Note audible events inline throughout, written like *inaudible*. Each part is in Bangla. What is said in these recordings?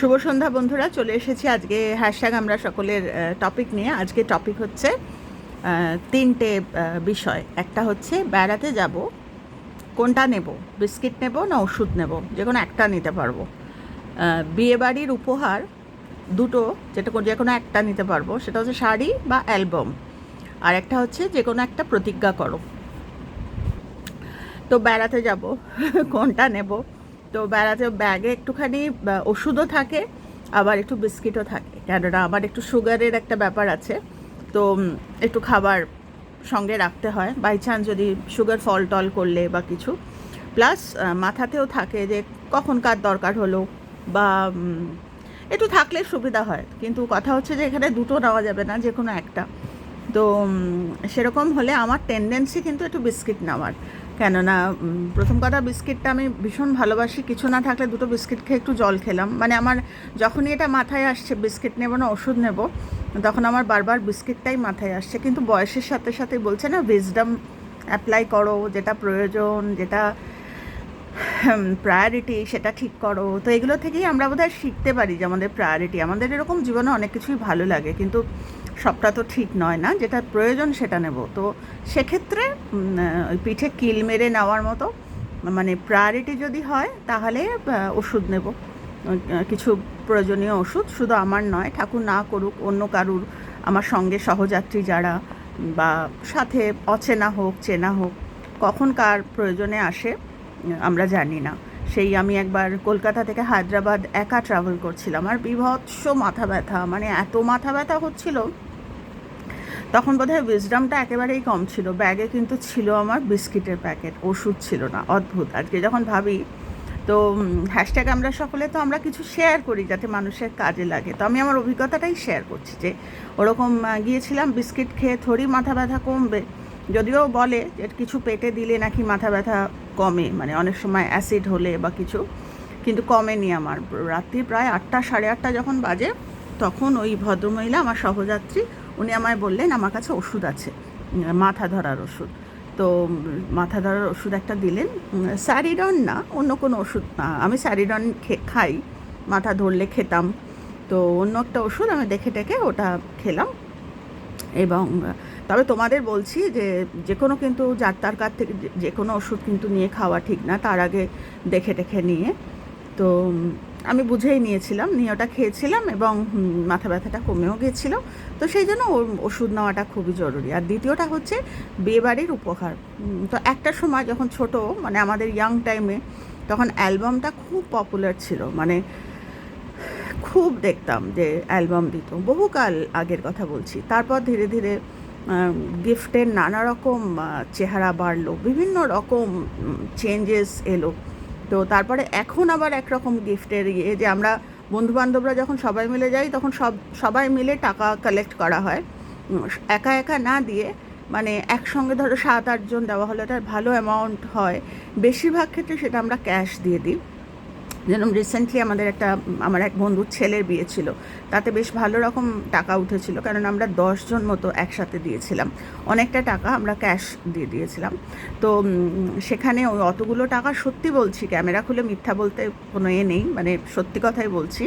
শুভ সন্ধ্যা, বন্ধুরা। চলে এসেছি আজকে হ্যাশট্যাগ আমরা সকলের টপিক নিয়ে। আজকে টপিক হচ্ছে তিনটে বিষয়। একটা হচ্ছে বেড়াতে যাব, কোনটা নেব? বিস্কিট নেব না ওষুধ নেব? যে কোনো একটা নিতে পারব। বিয়েবাড়ির উপহার দুটো, যেটা যে কোনো একটা নিতে পারব। সেটা হচ্ছে শাড়ি বা অ্যালবাম। আর একটা হচ্ছে যে কোনো একটা প্রতিজ্ঞা করো। তো বেড়াতে যাব, *laughs* কোনটা নেব? তো বেড়াতে ব্যাগে একটুখানি ওষুধও থাকে, আবার একটু বিস্কিটও থাকে। কেননা আমার একটু সুগারের একটা ব্যাপার আছে, তো একটু খাবার সঙ্গে রাখতে হয়। বাই চান্স যদি সুগার ফল টল করলে বা কিছু। প্লাস মাথাতেও থাকে যে কখন কার দরকার হলো, বা একটু থাকলে সুবিধা হয়। কিন্তু কথা হচ্ছে যে এখানে দুটো নেওয়া যাবে না যে কোনো একটা। তো সেরকম হলে আমার টেন্ডেন্সি কিন্তু একটু বিস্কিট নেওয়ার। কেননা প্রথম কথা বিস্কিটটা আমি ভীষণ ভালোবাসি। কিছু না থাকলে দুটো বিস্কিট খেয়ে একটু জল খেলাম। মানে আমার যখনই এটা মাথায় আসছে, বিস্কিট নেব না, ওষুধ নেব, তখন আমার বারবার বিস্কিটটাই মাথায় আসছে। কিন্তু বয়সের সাথে সাথে বলছে না উইজডম অ্যাপ্লাই করো, যেটা প্রয়োজন, যেটা প্রায়োরিটি সেটা ঠিক করো। তো এগুলো থেকেই আমরা বোধহয় শিখতে পারি যে আমাদের প্রায়োরিটি আমাদের এরকম জীবনে অনেক কিছুই ভালো লাগে। কিন্তু সবটা তো ঠিক নয় না যেটা প্রয়োজন সেটা নেব। তো সেক্ষেত্রে ওই পিঠে কিল মেরে নেওয়ার মতো মানে প্রায়োরিটি যদি হয়, তাহলে ওষুধ নেব। কিছু প্রয়োজনীয় ওষুধ, শুধু আমার নয়, ঠাকুর না করুক, অন্য কারুর, আমার সঙ্গে সহযাত্রী যারা, বা সাথে অচেনা হোক, চেনা হোক, কখন কার প্রয়োজনে আসে, আমরা জানি না। সেই আমি একবার কলকাতা থেকে হায়দ্রাবাদ একা ট্রাভেল করছিলাম, আর বিভৎস মাথা ব্যথা মানে এত মাথা ব্যথা হচ্ছিল তখন বোধহয় উইজডামটা একেবারেই কম ছিল। ব্যাগে কিন্তু ছিল আমার বিস্কিটের প্যাকেট, ওষুধ ছিল না, অদ্ভুত। আজকে যখন ভাবি, তো হ্যাশট্যাগ আমরা সকলে তো আমরা কিছু শেয়ার করি যাতে মানুষের কাজে লাগে। তো আমি আমার অভিজ্ঞতাটাই শেয়ার করছি যে, ওরকম গিয়েছিলাম, বিস্কিট খেয়ে থোড়ি মাথা ব্যথা কমবে। যদিও বলে যে, কিছু পেটে দিলে নাকি মাথা ব্যথা কমে মানে অনেক সময় অ্যাসিড হলে বা কিছু, কিন্তু কমেনি আমার। রাত্রি প্রায় আটটা, সাড়ে আটটা যখন বাজে, তখন ওই ভদ্রমহিলা, আমার সহযাত্রী উনি আমায় বললেন, আমার কাছে ওষুধ আছে, মাথা ধরার ওষুধ। তো মাথা ধরার ওষুধ একটা দিলেন। স্যারিডন না, অন্য কোনো ওষুধ না। আমি স্যারিডন খাই, মাথা ধরলে খেতাম। তো অন্য একটা ওষুধ আমি দেখে টেকে ওটা খেলাম। এবং তবে তোমাদের বলছি যে যে কোনো কিন্তু যার তার কাছ থেকে যে- কোনো ওষুধ কিন্তু নিয়ে খাওয়া ঠিক না, তার আগে দেখে টেখে নিয়ে। তো আমি বুঝেই নিয়েছিলাম, নিয়ে ওটা খেয়েছিলাম এবং মাথা ব্যথাটা কমেও গিয়েছিল তো সেই জন্য ওষুধ নেওয়াটা খুবই জরুরি। আর দ্বিতীয়টা হচ্ছে বিয়েবাড়ির উপহার। তো একটা সময় যখন ছোট মানে আমাদের ইয়াং টাইমে তখন অ্যালবামটা খুব পপুলার ছিল। মানে খুব দেখতাম যে অ্যালবাম দিত। বহুকাল আগের কথা বলছি। তারপর ধীরে ধীরে গিফটের নানা রকম চেহারা বাড়লো। বিভিন্ন রকম চেঞ্জেস এলো। তো তারপরে এখন আবার একরকম গিফটের ইয়ে যে আমরা বন্ধুবান্ধবরা যখন সবাই মিলে যাই, তখন সব, সবাই মিলে টাকা কালেক্ট করা হয়। একা একা না দিয়ে মানে একসঙ্গে ধরো সাত আটজন দেওয়া হলে এটা ভালো অ্যামাউন্ট হয়। বেশিরভাগ ক্ষেত্রে সেটা আমরা ক্যাশ দিয়ে দিই। যেরকম রিসেন্টলি আমাদের একটা, আমার এক বন্ধুর ছেলের বিয়ে ছিল। তাতে বেশ ভালো রকম টাকা উঠেছিল, কারণ আমরা দশজন মতো একসাথে দিয়েছিলাম। অনেকটা টাকা আমরা ক্যাশ দিয়ে দিয়েছিলাম। তো সেখানে ওই অতগুলো টাকা সত্যি বলছি, ক্যামেরা খুলে মিথ্যা বলতে কোনো এ নেই মানে সত্যি কথাই বলছি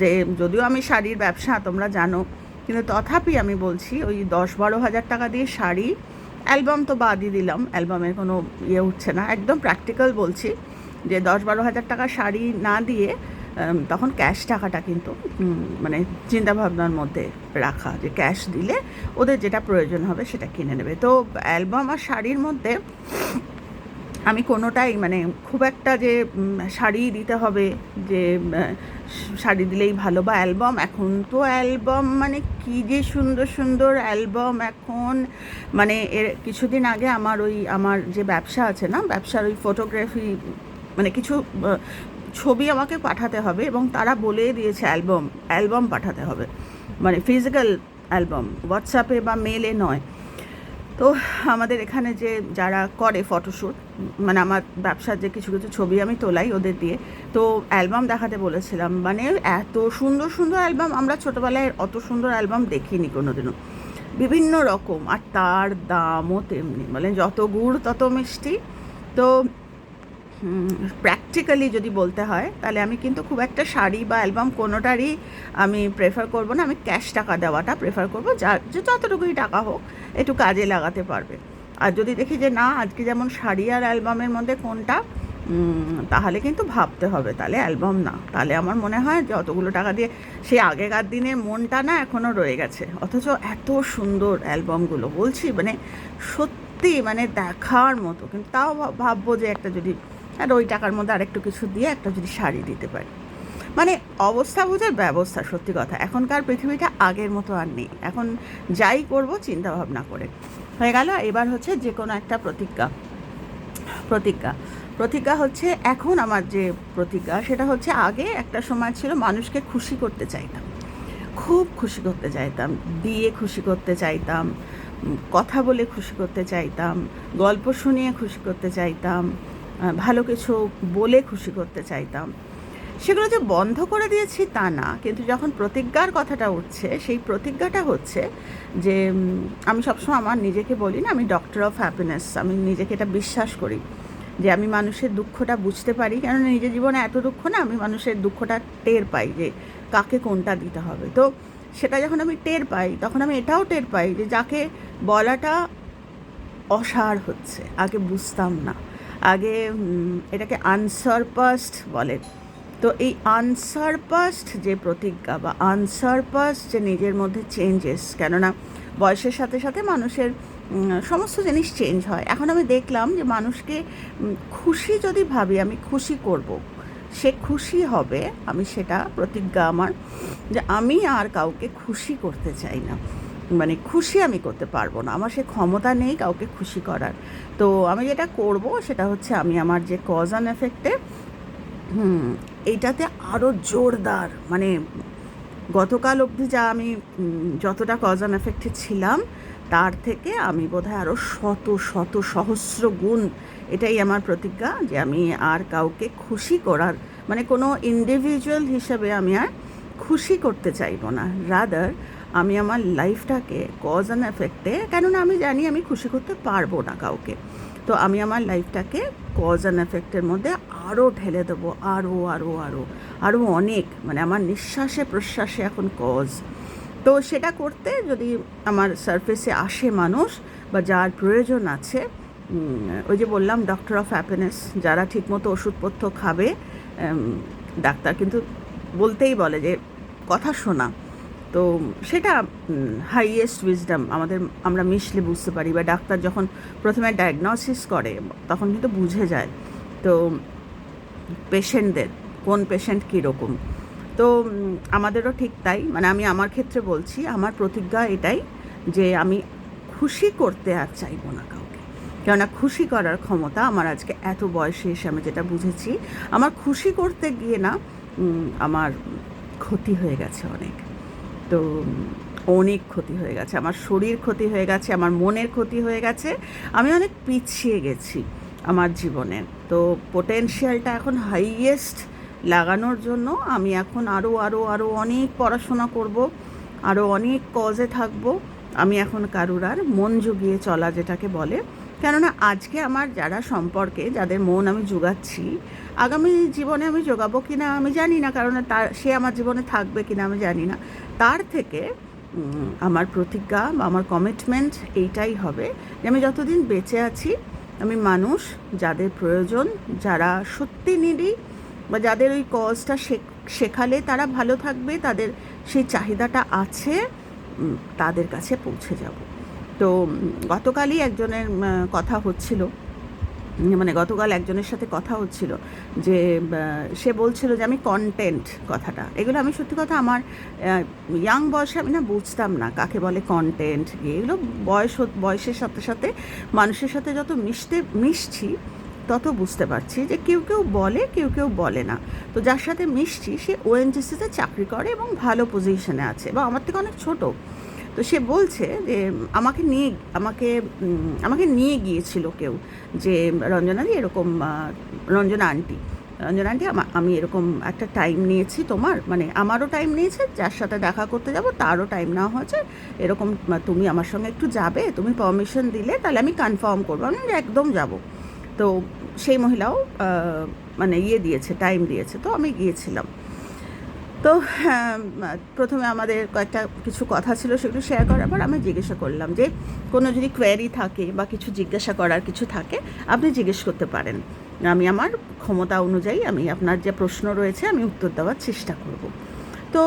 যে, যদিও আমি শাড়ির ব্যবসা, তোমরা জানো, কিন্তু তথাপি আমি বলছি ওই দশ বারো হাজার টাকা দিয়ে শাড়ি, অ্যালবাম তো বাদই দিলাম, অ্যালবামের কোনো ইয়ে উঠছে না, একদম প্র্যাকটিক্যাল বলছি। যে দশ বারো হাজার টাকা শাড়ি না দিয়ে তখন ক্যাশ টাকাটা কিন্তু মানে চিন্তাভাবনার মধ্যে রাখা। যে ক্যাশ দিলে ওদের যেটা প্রয়োজন হবে সেটা কিনে নেবে। তো অ্যালবাম আর শাড়ির মধ্যে আমি কোনোটাই মানে খুব একটা যে শাড়ি দিতে হবে যে শাড়ি দিলেই ভালো। বা অ্যালবাম এখন তো অ্যালবাম মানে কী যে সুন্দর সুন্দর অ্যালবাম এখন। মানে এর কিছুদিন আগে আমার ওই, আমার যে ব্যবসা আছে না, ব্যবসার ওই ফটোগ্রাফি মানে কিছু ছবি আমাকে পাঠাতে হবে এবং তারা বলে দিয়েছে অ্যালবাম অ্যালবাম পাঠাতে হবে। মানে ফিজিক্যাল অ্যালবাম, হোয়াটসঅ্যাপে বা মেলে নয়। তো আমাদের এখানে যে যারা করে ফটোশ্যুট মানে আমার ব্যবসার যে কিছু কিছু ছবি আমি তোলাই ওদের দিয়ে, তো অ্যালবাম দেখাতে বলেছিলাম। মানে এত সুন্দর সুন্দর অ্যালবাম, আমরা ছোটোবেলায় অত সুন্দর অ্যালবাম দেখিনি কোনোদিনও। বিভিন্ন রকম, আর তার দামও তেমনি মানে যত গুড় তত মিষ্টি। তো প্র্যাকটিক্যালি যদি বলতে হয়, তাহলে আমি কিন্তু খুব একটা শাড়ি বা অ্যালবাম কোনোটারই আমি প্রেফার করব না। আমি ক্যাশ টাকা দেওয়াটা প্রেফার করব। যা যতটুকুই টাকা হোক, একটু কাজে লাগাতে পারবে। আর যদি দেখি যে, না, আজকে যেমন শাড়ি আর অ্যালবামের মধ্যে কোনটা তাহলে কিন্তু ভাবতে হবে, তাহলে অ্যালবাম না। তাহলে আমার মনে হয় যে, অতগুলো টাকা দিয়ে সেই আগেকার দিনের মনটা না এখনও রয়ে গেছে। অথচ এত সুন্দর অ্যালবামগুলো বলছি মানে সত্যি মানে দেখার মতো। কিন্তু তাও ভাব- ভাববো যে, একটা যদি আর ওই টাকার মধ্যে আরেকটু কিছু দিয়ে একটা যদি শাড়ি দিতে পারি। মানে অবস্থা বোঝার ব্যবস্থা, সত্যি কথা। এখনকার পৃথিবীটা আগের মতো আর নেই। এখন যাই করব চিন্তা ভাবনা করে। হয়ে গেল, এবার হচ্ছে যে কোনো একটা প্রতিজ্ঞা। প্রতিজ্ঞা। প্রতিজ্ঞা হচ্ছে এখন আমার যে প্রতিজ্ঞা, সেটা হচ্ছে আগে একটা সময় ছিল মানুষকে খুশি করতে চাইতাম। খুব খুশি করতে চাইতাম। দিয়ে খুশি করতে চাইতাম। কথা বলে খুশি করতে চাইতাম। গল্প শুনিয়ে খুশি করতে চাইতাম। ভালো কিছু বলে খুশি করতে চাইতাম। সেগুলো যে বন্ধ করে দিয়েছি তা না, কিন্তু যখন প্রতিজ্ঞার কথাটা উঠছে, সেই প্রতিজ্ঞাটা হচ্ছে যে আমি সবসময় আমার নিজেকে বলি না, আমি ডক্টর অফ হ্যাপিনেস আমি নিজেকে এটা বিশ্বাস করি যে আমি মানুষের দুঃখটা বুঝতে পারি কারণ নিজের জীবনে এত দুঃখ না, আমি মানুষের দুঃখটা টের পাই যে কাকে কোনটা দিতে হবে। তো সেটা যখন আমি টের পাই, তখন আমি এটাও টের পাই যে যাকে বলাটা অসার হচ্ছে, আগে বুঝতাম না। আগে এটাকে আনসারপাস্ট বলে তো এই আনসারপাস্ট যে প্রতিজ্ঞা বা আনসারপাস্ট যে নিজের মধ্যে চেঞ্জেস কেননা বয়সের সাথে সাথে মানুষের সমস্ত জিনিস চেঞ্জ হয় এখন আমি দেখলাম যে মানুষকে খুশি যদি ভাবি আমি খুশি করব। সে খুশি হবে, আমি সেটা প্রতিজ্ঞা আমার যে আমি আর কাউকে খুশি করতে চাই না মানে খুশি আমি করতে পারব না। আমার সে ক্ষমতা নেই কাউকে খুশি করার। তো আমি যেটা করব সেটা হচ্ছে আমি আমার যে কজ অ্যান্ড এফেক্টে হুম, এইটাতে আরও জোরদার। মানে গতকাল অবধি যা আমি যতটা কজ অ্যান্ড এফেক্টে ছিলাম, তার থেকে আমি বোধহয় আরও শত শত, সহস্র গুণ এটাই আমার প্রতিজ্ঞা যে আমি আর কাউকে খুশি করার মানে কোনো ইন্ডিভিজুয়াল হিসেবে আমি আর খুশি করতে চাইব না। রাদার আমি আমার লাইফটাকে কজ অ্যান্ড এফেক্টে কেননা আমি জানি আমি খুশি করতে পারব না কাউকে। তো আমি আমার লাইফটাকে কজ অ্যান্ড এফেক্টের মধ্যে আরও ঢেলে দেবো আরও আরও আরও আরও অনেক মানে আমার নিঃশ্বাসে প্রশ্বাসে এখন কজ তো সেটা করতে যদি আমার সারফেসে আসে মানুষ বা যার প্রয়োজন আছে ওই যে বললাম ডক্টর অফ হ্যাপিনেস যারা ঠিকমতো ওষুধপত্র খাবে ডাক্তার কিন্তু বলতেই বলে যে, কথা শোনা। তো সেটা হাইয়েস্ট উইজডম আমাদের, আমরা মিশলে বুঝতে পারি। বা ডাক্তার যখন প্রথমে ডায়াগনোসিস করে, তখন কিন্তু বুঝে যায়। তো পেশেন্টদের কোন পেশেন্ট কীরকম? তো আমাদেরও ঠিক তাই। মানে আমি আমার ক্ষেত্রে বলছি, আমার প্রতিজ্ঞা এটাই যে আমি খুশি করতে আর চাইব না কাউকে। কেননা খুশি করার ক্ষমতা আমার আজকে এত বয়সে এসে আমি যেটা বুঝেছি, আমার খুশি করতে গিয়ে না আমার ক্ষতি হয়ে গেছে অনেক। তো অনেক ক্ষতি হয়ে গেছে। আমার শরীর ক্ষতি হয়ে গেছে, আমার মনের ক্ষতি হয়ে গেছে। আমি অনেক পিছিয়ে গেছি আমার জীবনে। তো পোটেনশিয়ালটা এখন হাইয়েস্ট লাগানোর জন্য আমি এখন আরও আরও আরও অনেক পড়াশোনা করব আরও অনেক কজে থাকব। আমি এখন কারুর আর মন জুগিয়ে চলা যেটাকে বলে। কেননা আজকে আমার যারা সম্পর্কে, যাদের মন আমি জোগাচ্ছি, আগামী জীবনে আমি জোগাবো কি না আমি জানি না, কারণ তার, সে আমার জীবনে থাকবে কি না আমি জানি না। তার থেকে আমার প্রতিজ্ঞা বা আমার কমিটমেন্ট এইটাই হবে যে আমি যতদিন বেঁচে আছি, আমি মানুষ যাদের প্রয়োজন, যারা সত্যি নিডি বা যাদের ওই কজটা শেখালে তারা ভালো থাকবে, তাদের সেই চাহিদাটা আছে তাদের কাছে পৌঁছে যাব। তো গতকালই একজনের কথা হচ্ছিল। মানে গতকাল একজনের সাথে কথা হচ্ছিল যে সে বলছিল যে আমি কন্টেন্ট কথাটা। এগুলো আমি সত্যি কথা আমার ইয়াং বয়সে আমি না বুঝতাম না কাকে বলে কন্টেন্ট এগুলো বয়স বয়সের সাথে সাথে মানুষের সাথে যত মিশতে, মিশছি, তত বুঝতে পারছি যে কেউ কেউ বলে, কেউ কেউ বলে না। তো যার সাথে মিশছি, সে ওএনজিসিতে চাকরি করে এবং ভালো পজিশনে আছে বা আমার থেকে অনেক ছোট। তো সে বলছে যে, আমাকে নিয়ে, আমাকে আমাকে নিয়ে গিয়েছিল কেউ যে রঞ্জনাদি এরকম রঞ্জনা আন্টি। রঞ্জনা আন্টি, আমি এরকম একটা টাইম নিয়েছি তোমার মানে আমারও টাইম নিয়েছে, যার সাথে দেখা করতে যাব, তারও টাইম নেওয়া হয়েছে। এরকম তুমি আমার সঙ্গে একটু যাবে, তুমি পারমিশন দিলে, তাহলে আমি কনফার্ম করব, আমি একদম যাব। তো সেই মহিলাও মানে ইয়ে দিয়েছে টাইম দিয়েছে, তো আমি গিয়েছিলাম। তো হ্যাঁ, প্রথমে আমাদের কয়েকটা কিছু কথা ছিল সেগুলো শেয়ার করার পর আমি জিজ্ঞাসা করলাম যে কোনো যদি কোয়ারি থাকে বা কিছু জিজ্ঞাসা করার কিছু থাকে আপনি জিজ্ঞেস করতে পারেন। আমি আমার ক্ষমতা অনুযায়ী আমি আপনার যে প্রশ্ন রয়েছে আমি উত্তর দেওয়ার চেষ্টা করব। তো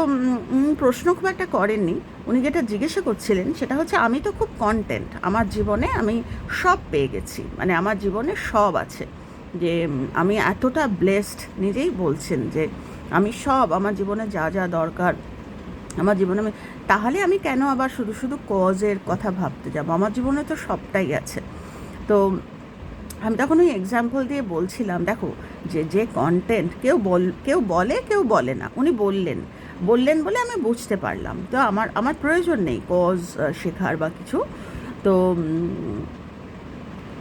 প্রশ্ন খুব একটা করেননি। উনি যেটা জিজ্ঞাসা করছিলেন সেটা হচ্ছে আমি তো খুব কন্টেন্ট আমার জীবনে আমি সব পেয়ে গেছি মানে আমার জীবনে সব আছে। যে আমি এতটা ব্লেসড নিজেই বলছেন যে আমি সব, আমার জীবনে যা যা দরকার, আমার জীবনে আমি, তাহলে আমি কেন আবার শুধু শুধু কজের কথা ভাবতে যাব? আমার জীবনে তো সবটাই আছে। তো আমি তখন ওই এক্সাম্পল দিয়ে বলছিলাম, দেখো, যে যে কন্টেন্ট কেউ বল, কেউ বলে কেউ বলে না। উনি বললেন বললেন বলে আমি বুঝতে পারলাম। তো আমার আমার প্রয়োজন নেই কজ শেখার বা কিছু। তো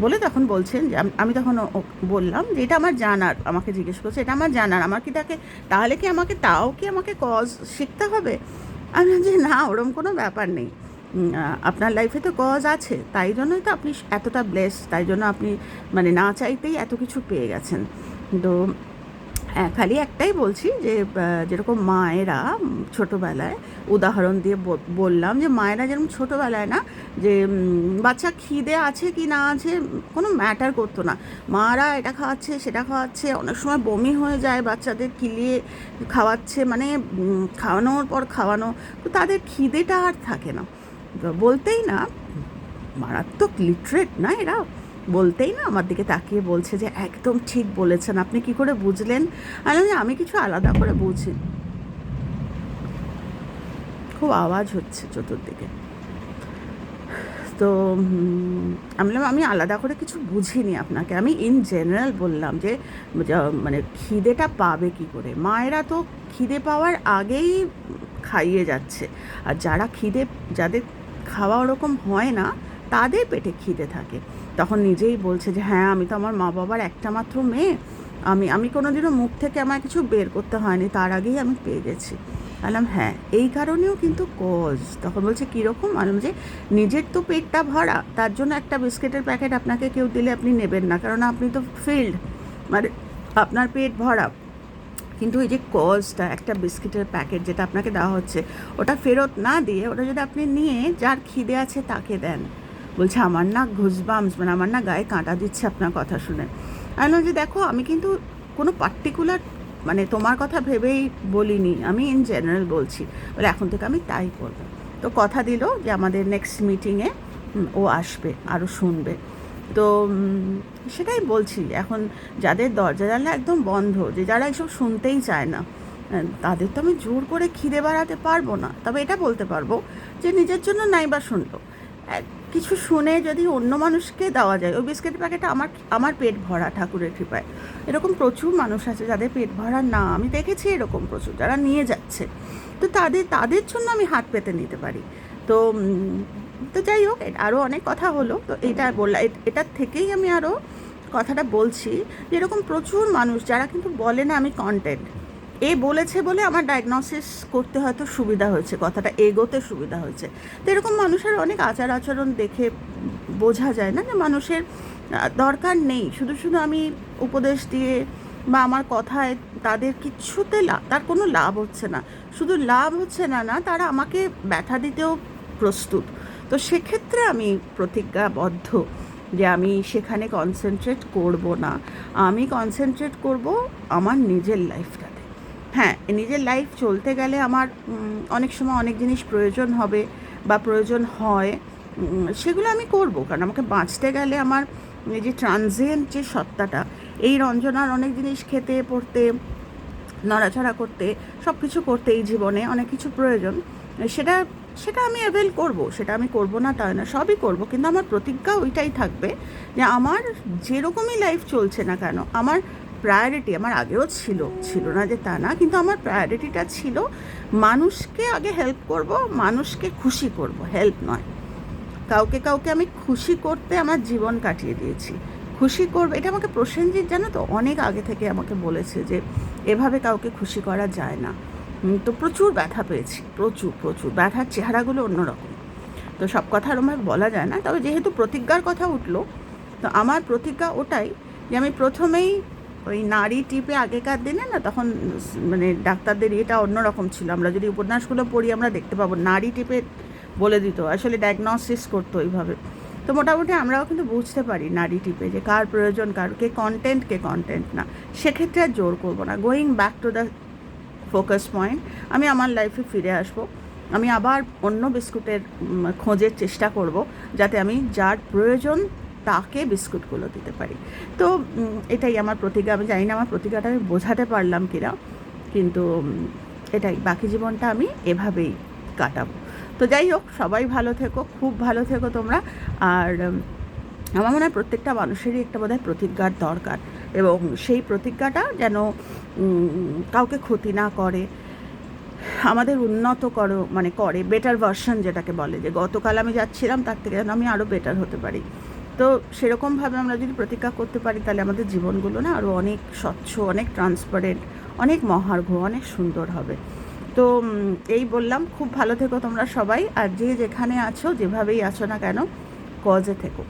বলে তখন বলছেন যে, আমি তখন বললাম যে, এটা আমার জানার। আমাকে জিজ্ঞেস করছে, এটা আমার জানার আমার কি তাকে, তাহলে কি আমাকে, তাও কি আমাকে কজ শিখতে হবে? আমি যে, না, ওরম কোনো ব্যাপার নেই। আপনার লাইফে তো কজ আছে, তাই জন্যই তো আপনি এতটা ব্লেস তাই জন্য আপনি মানে না চাইতেই এত কিছু পেয়ে গেছেন। তো খালি একটাই বলছি যে যেরকম মায়েরা ছোটোবেলায় উদাহরণ দিয়ে বললাম যে, মায়েরা যেরকম ছোটোবেলায় না যে বাচ্চা খিদে আছে কি না আছে, কোনো ম্যাটার করতো না। মারা এটা খাওয়াচ্ছে, সেটা খাওয়াচ্ছে, অনেক সময় বমি হয়ে যায় বাচ্চাদের কিলিয়ে খাওয়াচ্ছে মানে খাওয়ানোর পর খাওয়ানো, তো তাদের খিদেটা আর থাকে না। বলতেই না, মারাত্মক লিটারেট না এরা? বলতেই না আমার দিকে তাকিয়ে বলছে যে, একদম ঠিক বলেছেন। আপনি কি করে বুঝলেন? আমি আমি কিছু আলাদা করে বুঝি খুব আওয়াজ হচ্ছে চতুর্দিকে। তো আমি বললাম, আমি আলাদা করে কিছু বুঝিনি আপনাকে। আমি ইন জেনারেল বললাম যা- মানে খিদেটা পাবে কি করে? মায়েরা তো খিদে পাওয়ার আগেই খাইয়ে যাচ্ছে। আর যারা খিদে, যাদের খাওয়া ওরকম হয় না তাদের পেটে খিদে থাকে। তখন নিজেই বলছে যে হ্যাঁ আমি তো আমার মা বাবার একটা মাত্র মেয়ে। আমি আমি কোনোদিনও মুখ থেকে আমার কিছু বের করতে হয়নি, তার আগেই আমি পেয়ে গেছি। বললাম হ্যাঁ এই কারণেও কিন্তু কজ। তখন বলছে কীরকম বললাম যে, নিজের তো পেটটা ভরা, তার জন্য একটা বিস্কিটের প্যাকেট আপনাকে কেউ দিলে আপনি নেবেন না, কারণ আপনি তো ফিল্ড মানে আপনার পেট ভরা। কিন্তু এই যে কজটা, একটা বিস্কিটের প্যাকেট যেটা আপনাকে দেওয়া হচ্ছে, ওটা ফেরত না দিয়ে, ওটা যদি আপনি নিয়ে, যার খিদে আছে তাকে দেন। বলছে, আমার না ঘুষবামস মানে আমার না গায়ে কাঁটা দিচ্ছে আপনার কথা শুনে। আমি বললাম যে, দেখো, আমি কিন্তু কোনো পার্টিকুলার মানে তোমার কথা ভেবেই বলিনি। আমি ইন জেনারেল বলছি। বলে, এখন থেকে আমি তাই করব। তো কথা দিল যে, আমাদের নেক্সট মিটিংয়ে ও আসবে আরও শুনবে। তো সেটাই বলছি। এখন যাদের দরজা জানলা একদম বন্ধ, যে যারা এসব শুনতেই চায় না তাদের তো আমি জোর করে খিদে বাড়াতে পারব না। তবে এটা বলতে পারব যে, নিজের জন্য নাই বা শুনলো। কিছু শুনে যদি অন্য মানুষকে দেওয়া যায়, ওই বিস্কিট প্যাকেটটা আমার আমার পেট ভরা ঠাকুরের কৃপায়। এরকম প্রচুর মানুষ আছে যাদের পেট ভরা না, আমি দেখেছি এরকম প্রচুর, যারা নিয়ে যাচ্ছে। তো তাদের তাদের জন্য আমি হাত পেতে নিতে পারি। তো তো যাই হোক আরও অনেক কথা হলো। তো এটা বললাম এটার থেকেই আমি আরও কথাটা বলছি যে এরকম প্রচুর মানুষ যারা কিন্তু বলে না আমি কন্টেন্ট এ বলেছে বলে আমার ডায়াগনোসিস করতে হয়তো সুবিধা হয়েছে, কথাটা এগোতে সুবিধা হয়েছে। তো এরকম মানুষের অনেক আচার আচরণ দেখে বোঝা যায় না যে মানুষের দরকার নেই। শুধু শুধু আমি উপদেশ দিয়ে বা আমার কথায় তাদের কিচ্ছুতে লাভ তার কোনো লাভ হচ্ছে না। শুধু লাভ হচ্ছে না না, তারা আমাকে ব্যথা দিতেও প্রস্তুত। তো সেক্ষেত্রে আমি প্রতিজ্ঞাবদ্ধ যে আমি সেখানে কনসেন্ট্রেট করব না। আমি কনসেন্ট্রেট করব আমার নিজের লাইফটাতে হ্যাঁ নিজের লাইফ চলতে গেলে আমার অনেক সময় অনেক জিনিস প্রয়োজন হবে বা প্রয়োজন হয় সেগুলো আমি করব। কারণ আমাকে বাঁচতে গেলে আমার যে ট্রানজিয়েন্ট যে সত্তাটা, এই রঞ্জনার অনেক জিনিস খেতে, পড়তে, নড়াচড়া করতে সব কিছু করতে এই জীবনে অনেক কিছু প্রয়োজন। সেটা সেটা আমি অ্যাভেল করব। সেটা আমি করব না তাই না, সবই করব। কিন্তু আমার প্রতিজ্ঞা ওইটাই থাকবে যে আমার যেরকমই লাইফ চলছে না কেন, আমার প্রায়োরিটি আমার আগেও ছিল ছিল না যে তা না, কিন্তু আমার প্রায়োরিটিটা ছিল মানুষকে আগে হেল্প করব, মানুষকে খুশি করব হেল্প নয়। কাউকে কাউকে আমি খুশি করতে আমার জীবন কাটিয়ে দিয়েছি। খুশি করবে, এটা আমাকে প্রসেনজিৎ জানো তো, অনেক আগে থেকে আমাকে বলেছে যে এভাবে কাউকে খুশি করা যায় না। তো প্রচুর ব্যথা পেয়েছি, প্রচুর প্রচুর। ব্যথার চেহারাগুলো অন্যরকম। তো সব কথা আমার বলা যায় না, তবে যেহেতু প্রতিজ্ঞার কথা উঠল, তো আমার প্রতিজ্ঞা ওটাই যে আমি প্রথমেই ওই নারী টিপে আগেকার দিনে না তখন মানে ডাক্তারদের এটা অন্যরকম ছিল। আমরা যদি উপন্যাসগুলো পড়ি, আমরা দেখতে পাবো নারী টিপে বলে দিত। আসলে ডায়াগনসিস করতো ওইভাবে। তো মোটামুটি আমরাও কিন্তু বুঝতে পারি নারী টিপে যে কার প্রয়োজন, কার, কে কন্টেন্ট কে কন্টেন্ট না। সেক্ষেত্রে আর জোর করব না। Going back to the focus point আমি আমার লাইফে ফিরে আসব। আমি আবার অন্য বিস্কুটের খোঁজের চেষ্টা করব, যাতে আমি যার প্রয়োজন তাকে বিস্কুটগুলো দিতে পারি। তো এটাই আমার প্রতিজ্ঞা। আমি জানি না আমার প্রতিজ্ঞাটা আমি বোঝাতে পারলাম কিনা, কিন্তু এটাই। বাকি জীবনটা আমি এভাবেই কাটাবো। তো যাই হোক, সবাই ভালো থেকো, খুব ভালো থেকো তোমরা। আর আমার মনে হয় প্রত্যেকটা মানুষেরই একটা বোধহয় প্রতিজ্ঞার দরকার। এবং সেই প্রতিজ্ঞাটা যেন কাউকে ক্ষতি না করে, আমাদের উন্নত করো মানে করে বেটার ভার্সন যেটাকে বলে, যে গতকাল আমি যাচ্ছিলাম, তার থেকে যেন আমি আরও বেটার হতে পারি। তো সেরকমভাবে আমরা যদি প্রতিজ্ঞা করতে পারি, তাহলে আমাদের জীবনগুলো না আরও অনেক স্বচ্ছ, অনেক ট্রান্সপারেন্ট অনেক মহার্ঘ, অনেক সুন্দর হবে। তো এই বললাম। খুব ভালো থেকো তোমরা সবাই। আর যে যেখানে আছো, যেভাবেই আছো না কেন কজে থেকো।